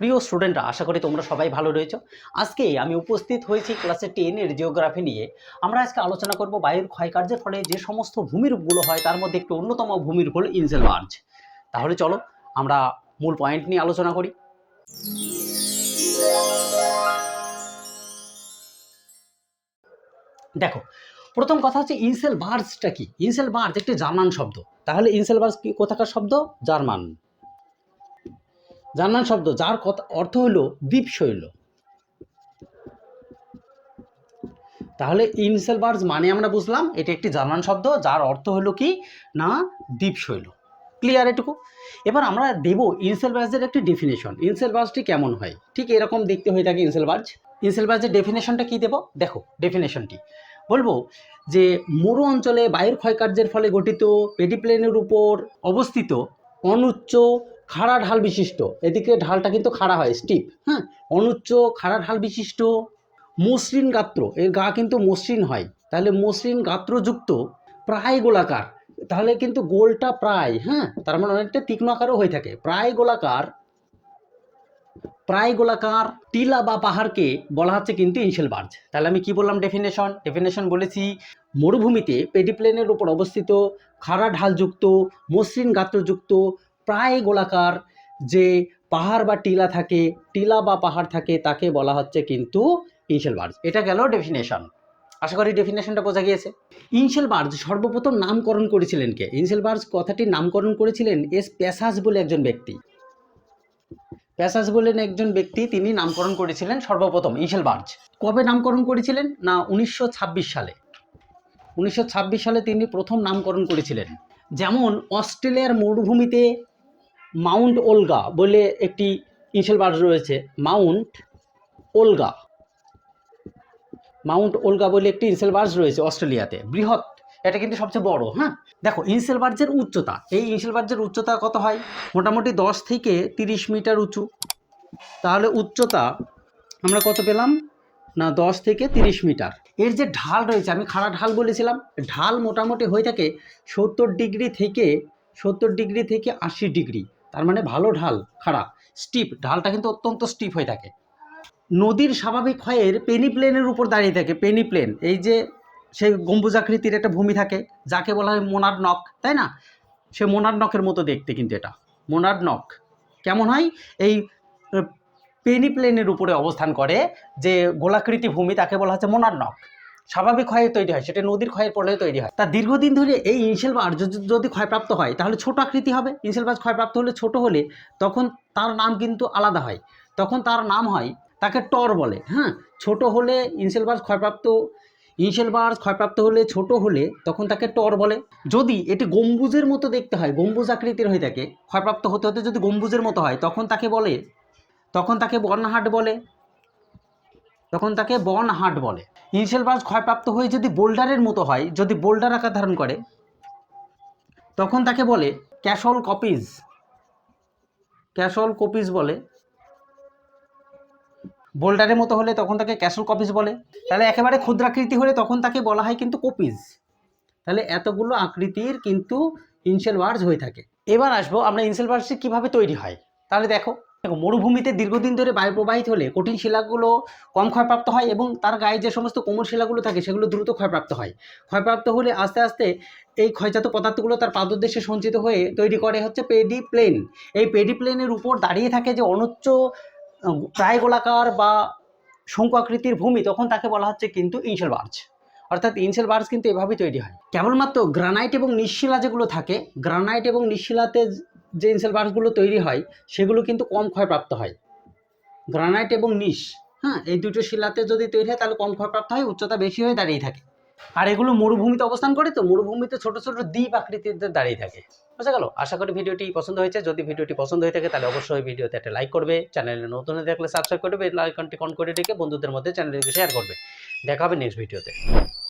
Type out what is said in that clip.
প্রিয় স্টুডেন্টরা আশা করি তোমরা সবাই ভালো রয়েছো। আজকে আমি উপস্থিত হয়েছি ক্লাসে টেনের জিওগ্রাফি নিয়ে। আমরা আজকে আলোচনা করব বায়ুর ক্ষয়কার্যের ফলে যে সমস্ত ভূমিরূপগুলো হয়, তার মধ্যে একটি অন্যতম ভূমির হল ইনসেল বার্জ তাহলে চলো, আমরা মূল পয়েন্ট নিয়ে আলোচনা করি। দেখো, প্রথম কথা হচ্ছে ইনসেল বার্জটা কি? ইনসেল বার্জ একটি জার্মান শব্দ। তাহলে ইনসেল বার্জ কি কোথাকার শব্দ? জার্মান। জার্মান শব্দ, যার কথা, অর্থ হলো দ্বীপশৈল। তাহলে ইনসেলবার্জ মানে আমরা বুঝলাম, এটা একটি জার্মান শব্দ, যার অর্থ হলো কি? না, দ্বীপশৈল। ক্লিয়ার এটুকু? এবার আমরা দেব ইনসেলবার্জের একটি ডেফিনেশন ইনসেলবার্জটি কেমন হয়? ঠিক এরকম দেখতে হয়ে থাকে ইনসেলবার্জ। ইনসেলবার্জের ডেফিনেশনটা কি দেব? দেখো ডেফিনেশনটি বলব যে, মরু অঞ্চলে বায়ুর ক্ষয়কার্যের ফলে গঠিত পেডিপ্লেনের উপর অবস্থিত অনুচ্চ খাড়া ঢাল বিশিষ্ট। এদিকে ঢালটা কিন্তু খাড়া হয় স্টিপ হ্যাঁ? অনুচ্চ খাড়া ঢাল বিশিষ্ট। মসৃণ গাত্র, এর গা কিন্তু মসৃণ হয়। তাহলে মসৃণ গাত্রযুক্ত, প্রায় গোলাকার। তাহলে কিন্তু গোলটা প্রায় হ্যাঁ? তার মানে অনেকটা তীক্ষ্ণ আকারও হয়ে থাকে। প্রায় গোলাকার প্রায় গোলাকার টিলা বা পাহাড়কে বলা হচ্ছে কিন্তু ইনশেল বার্জ। তাহলে আমি কি বললাম ডেফিনেশন ডেফিনেশন বলেছি, মরুভূমিতে পেডিপ্লেনের উপর অবস্থিত, খাড়া ঢালযুক্ত, মসৃণ গাত্রযুক্ত প্রায় গোলাকার যে পাহাড় বা টিলা থাকে, টিলা বা পাহাড় থাকে, তাকে বলা হচ্ছে কিন্তু ইনশেল বার্জ। এটা গেল ডেফিনেশন আশা করি ডেফিনেশনটা বোঝা গিয়েছে। ইনশেল বার্জ সর্বপ্রথম নামকরণ করেছিলেন কে? ইনশেল বার্জ কথাটির নামকরণ করেছিলেন এস প্যাসাস বলে একজন ব্যক্তি। প্যাসাস বলেন একজন ব্যক্তি, তিনি নামকরণ করেছিলেন সর্বপ্রথম ইনশেল বার্জ। কবে নামকরণ করেছিলেন? না, উনিশশো ছাব্বিশ সালে। উনিশশো ছাব্বিশ সালে তিনি প্রথম নামকরণ করেছিলেন। যেমন অস্ট্রেলিয়ার মরুভূমিতে মাউন্ট ওলগা বলে একটি ইনশেল বার্জ রয়েছে। Mount Olga. মাউন্ট ওলগা বলে একটি ইনসেল বার্জ রয়েছে অস্ট্রেলিয়াতে। বৃহৎ। এটা কিন্তু সবচেয়ে বড় হ্যাঁ? দেখো ইনসেল বার্জের উচ্চতা। এই ইনসেল বার্জের উচ্চতা কত হয়? মোটামুটি দশ থেকে তিরিশ মিটার উঁচু। তাহলে উচ্চতা আমরা কত পেলাম? না, দশ থেকে তিরিশ মিটার। এর যে ঢাল রয়েছে, আমি খাড়া ঢাল বলেছিলাম, ঢাল মোটামুটি হয়ে থাকে সত্তর ডিগ্রি থেকে সত্তর ডিগ্রি থেকে আশি ডিগ্রি। তার মানে ভালো ঢাল, খাড়া স্টিপ ঢালটা কিন্তু অত্যন্ত স্টিপ হয়ে থাকে। নদীর স্বাভাবিক ক্ষয়ের পেনি প্লেনের উপর দাঁড়িয়ে থাকে পেনি প্লেন এই যে সেই গম্বুজাকৃতির একটা ভূমি থাকে, যাকে বলা হয় মোনার নক তাই না? সে মোনার নকের মতো দেখতে কিন্তু এটা। মোনার নক কেমন হয়? এই পেনি প্লেনের উপরে অবস্থান করে যে গোলাকৃতি ভূমি, তাকে বলা হচ্ছে মোনার নক স্বাভাবিক ক্ষয়ে তৈরি হয়, সেটা নদীর ক্ষয়ের পরে তৈরি হয়। তা দীর্ঘদিন ধরে এই ইনসেল বার যদি ক্ষয়প্রাপ্ত হয়, তাহলে ছোট আকৃতি হবে। ইনসেল বাজ ক্ষয়প্রাপ্ত হলে ছোট হলে তখন তার নাম কিন্তু আলাদা হয়। তখন তার নাম হয়, তাকে টর বলে হ্যাঁ? ছোট হলে ইনসেল বার্জ ক্ষয়প্রাপ্ত ইনসেল বার্জ ক্ষয়প্রাপ্ত হলে ছোট হলে তখন তাকে টর বলে। যদি এটি গম্বুজের মতো দেখতে হয়, গম্বুজ আকৃতির হয়ে থাকে, ক্ষয়প্রাপ্ত হতে হতে যদি গম্বুজের মতো হয়, তখন তাকে বলে, তখন তাকে বর্ণহাট বলে, তখন তাকে বর্ণহাট বলে। ইনসেল বার্জ ক্ষয়প্রাপ্ত হয়ে যদি বোল্ডারের মতো হয়, যদি বোল্ডার আকার ধারণ করে, তখন তাকে বলে ক্যাশল কপিজ ক্যাশল কপিজ বলে। বোল্ডারের মতো হলে তখন তাকে ক্যাশল কপিজ বলে। তাহলে একেবারে ক্ষুদ্রাকৃতি হলে তখন তাকে বলা হয় কিন্তু কপিজ তাহলে এতগুলো আকৃতির কিন্তু ইনসেল বার্জ হয়ে থাকে। এবার আসব আমরা ইনসেল বার্জটি কীভাবে তৈরি হয়। তাহলে দেখো মরুভূমিতে দীর্ঘদিন ধরে বায়ু প্রবাহিত হলে কঠিন শিলাগুলো কম ক্ষয়প্রাপ্ত হয় এবং তার গায়ে যে সমস্ত কোমল শিলাগুলো থাকে, সেগুলো দ্রুত ক্ষয়প্রাপ্ত হয়। ক্ষয়প্রাপ্ত হলে আস্তে আস্তে এই ক্ষয়জাত পদার্থগুলো তার পাদদেশে সঞ্চিত হয়ে তৈরি করে হচ্ছে পেডি প্লেন এই পেডি প্লেনের উপর দাঁড়িয়ে থাকে যে অনুচ্চ প্রায় গোলাকার বা শঙ্কু আকৃতির ভূমি, তখন তাকে বলা হচ্ছে কিন্তু ইনসেল বার্জ। অর্থাৎ ইনসেল বার্জ কিন্তু এভাবেই তৈরি হয়। কেবলমাত্র গ্রানাইট এবং নিঃশিলা যেগুলো থাকে, গ্রানাইট এবং নিঃশিলাতে যে ইনসেল বার্জগুলো তৈরি হয়, সেগুলো কিন্তু কম ক্ষয়প্রাপ্ত হয়। গ্রানাইট এবং নিশ হ্যাঁ এই দুটো শিলাতে যদি তৈরি হয়, তাহলে কম ক্ষয়প্রাপ্ত হয়, উচ্চতা বেশি হয়ে দাঁড়িয়ে থাকে। আর এগুলো মরুভূমিতে অবস্থান করে তো, মরুভূমিতে ছোট ছোট দ্বীপ আকৃতিতে দাঁড়িয়ে থাকে। বুঝা গেল? আশা করি ভিডিওটি পছন্দ হয়েছে। যদি ভিডিওটি পছন্দ হয়ে থাকে, তাহলে অবশ্যই ভিডিওতে একটা লাইক করবে চ্যানেলে নতুন হয়ে সাবস্ক্রাইব করবে বেল আইকনটি অন করে রেখে বন্ধুদের মধ্যে চ্যানেলটিকে শেয়ার করবে। দেখা হবে নেক্সট ভিডিওতে